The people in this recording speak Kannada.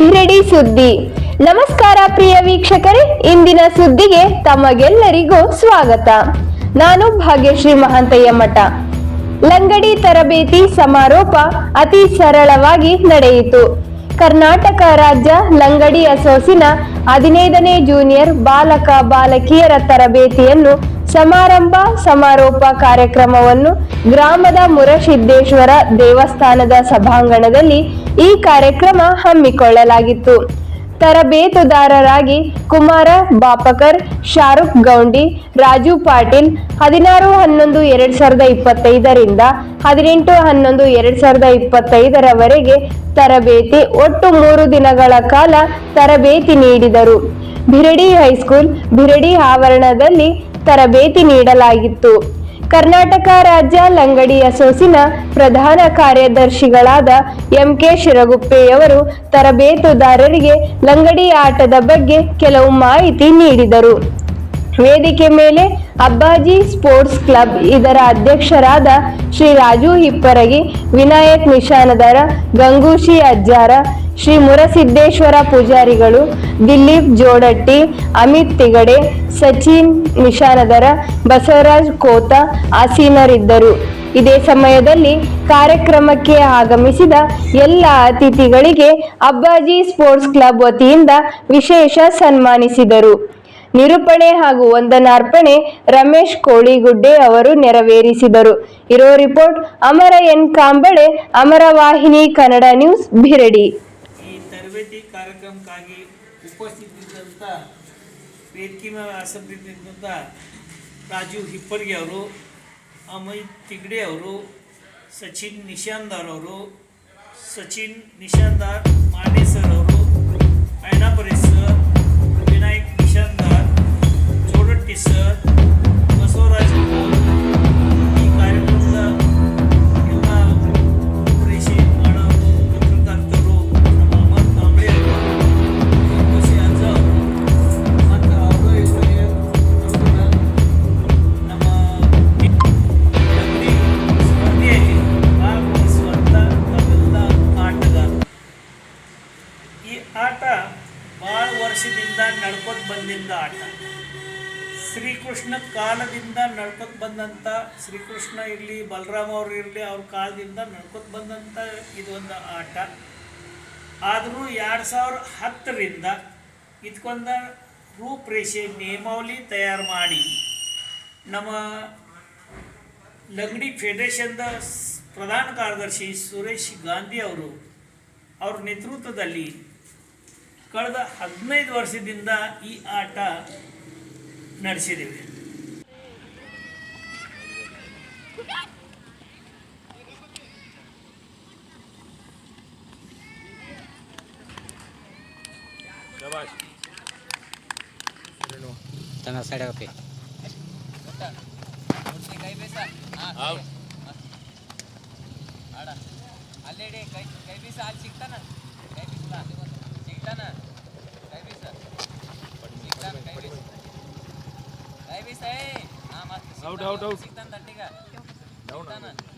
ಭಿರಡಿ ಸುದ್ದಿ. ನಮಸ್ಕಾರ ಪ್ರಿಯ ವೀಕ್ಷಕರೇ, ಇಂದಿನ ಸುದ್ದಿಗೆ ತಮಗೆಲ್ಲರಿಗೂ ಸ್ವಾಗತ. ನಾನು ಭಾಗ್ಯಶ್ರೀ ಮಹಾಂತಯ್ಯ ಮಠ. ಲಂಗಡಿ ತರಬೇತಿ ಸಮಾರೋಪ ಅತಿ ಸರಳವಾಗಿ ನಡೆಯಿತು. ಕರ್ನಾಟಕ ರಾಜ್ಯ ಲಂಗಡಿ ಅಸೋಸಿನ ಹದಿನೈದನೇ ಜೂನಿಯರ್ ಬಾಲಕ ಬಾಲಕಿಯರ ತರಬೇತಿಯನ್ನು ಸಮಾರಂಭ ಸಮಾರೋಪ ಕಾರ್ಯಕ್ರಮವನ್ನು ಗ್ರಾಮದ ಮುರಸಿದ್ದೇಶ್ವರ ದೇವಸ್ಥಾನದ ಸಭಾಂಗಣದಲ್ಲಿ ಈ ಕಾರ್ಯಕ್ರಮ ಹಮ್ಮಿಕೊಳ್ಳಲಾಗಿತ್ತು. ತರಬೇತುದಾರರಾಗಿ ಕುಮಾರ ಬಾಪಕರ್, ಶಾರುಖ್ ಗೌಂಡಿ, ರಾಜು ಪಾಟೀಲ್ ಹದಿನಾರು ಹನ್ನೊಂದು ಎರಡ್ ಸಾವಿರದ ಇಪ್ಪತ್ತೈದರಿಂದ ಹದಿನೆಂಟು ಹನ್ನೊಂದು ಎರಡ್ ಸಾವಿರದ ಇಪ್ಪತ್ತೈದರವರೆಗೆ ತರಬೇತಿ ಒಟ್ಟು ಮೂರು ದಿನಗಳ ಕಾಲ ತರಬೇತಿ ನೀಡಿದರು. ಬಿರಡಿ ಹೈಸ್ಕೂಲ್, ಬಿರಡಿ ಆವರಣದಲ್ಲಿ ತರಬೇತಿ ನೀಡಲಾಗಿತ್ತು. ಕರ್ನಾಟಕ ರಾಜ್ಯ ಲಂಗಡಿ ಅಸೋಸಿನ ಪ್ರಧಾನ ಕಾರ್ಯದರ್ಶಿಗಳಾದ ಎಂಕೆ ಶಿರಗುಪ್ಪೆಯವರು ತರಬೇತುದಾರರಿಗೆ ಲಂಗಡಿ ಆಟದ ಬಗ್ಗೆ ಕೆಲವು ಮಾಹಿತಿ ನೀಡಿದರು. ವೇದಿಕೆ ಮೇಲೆ ಅಬ್ಬಾಜಿ ಸ್ಪೋರ್ಟ್ಸ್ ಕ್ಲಬ್ ಇದರ ಅಧ್ಯಕ್ಷರಾದ ಶ್ರೀ ರಾಜು ಹಿಪ್ಪರಗಿ, ವಿನಾಯಕ್ ನಿಶಾನದರ, ಗಂಗೂಶಿ ಅಜ್ಜಾರ ಶ್ರೀ ಮುರಸಿದ್ದೇಶ್ವರ ಪೂಜಾರಿಗಳು ದಿಲೀಪ್ ಜೋಡಟ್ಟಿ, ಅಮಿತ್ ತಿಗಡೆ, ಸಚಿನ್ ನಿಶಾನದರ, ಬಸವರಾಜ್ ಕೋತ ಆಸೀನರಿದ್ದರು. ಇದೇ ಸಮಯದಲ್ಲಿ ಕಾರ್ಯಕ್ರಮಕ್ಕೆ ಆಗಮಿಸಿದ ಎಲ್ಲ ಅತಿಥಿಗಳಿಗೆ ಅಬ್ಬಾಜಿ ಸ್ಪೋರ್ಟ್ಸ್ ಕ್ಲಬ್ ವತಿಯಿಂದ ವಿಶೇಷ ಸನ್ಮಾನಿಸಿದರು. ನಿರೂಪಣೆ ಹಾಗೂ ವಂದನಾರ್ಪಣೆ ರಮೇಶ್ ಕೋಳಿಗುಡ್ಡೆ ಅವರು ನೆರವೇರಿಸಿದರು. ಇರೋ report Amara N Kamble Amaravahini Kannada news, Biradi. ತರಬೇತಿ ಕಾರ್ಯಕ್ರಮಕ್ಕಾಗಿ ಉಪಸ್ಥಿತಿದ್ದಂಥ ವೇದಿಕೆ ಮೇಲೆ ಆಸಕ್ತಿದ್ದಂಥ ರಾಜೀವ್ ಹಿಪ್ಪರ್ಗಿ ಅವರು ಅಮಿತ್ ತಿಗ್ಡೆ ಅವರು, ಸಚಿನ್ ನಿಶಾಂದಾರ್ ಅವರು, ಸಚಿನ್ ನಿಶಾಂದಾರ್ ಮಾಂಡೆ ಸರ್ ವರ್ಷದಿಂದ ನಡ್ಕೊತ ಬಂದಿದ್ದ ಆಟ. ಶ್ರೀಕೃಷ್ಣ ಕಾಲದಿಂದ ನಡ್ಕೊತ ಬಂದಂಥ ಶ್ರೀಕೃಷ್ಣ ಇರಲಿ, ಬಲರಾಮ ಅವರು ಇರಲಿ, ಅವ್ರ ಕಾಲದಿಂದ ನಡ್ಕೊತ ಬಂದಂಥ ಇದೊಂದು ಆಟ. ಆದರೂ ಎರಡು ಸಾವಿರ ಹತ್ತರಿಂದ ಇದ್ಕೊಂಡ ರೂಪರೇಷೆ ನಿಯಮಾವಳಿ ತಯಾರು ಮಾಡಿ ನಮ್ಮ ಲಂಗಡಿ ಫೆಡರೇಷನ್ದ ಪ್ರಧಾನ ಕಾರ್ಯದರ್ಶಿ ಸುರೇಶ್ ಗಾಂಧಿ ಅವರು ಅವ್ರ ನೇತೃತ್ವದಲ್ಲಿ ಕಳೆದ ಹದಿನೈದು ವರ್ಷದಿಂದ ಈ ಆಟ ನಡೆಸಿದ್ದೀವಿ ತನ್ನ ಕೈ ಕೈ ಬೀಸ ಅಲ್ಲಿ ಸಿಗ್ತಾನ. ಕೈ ಬೀಸ ಏ ಹಾ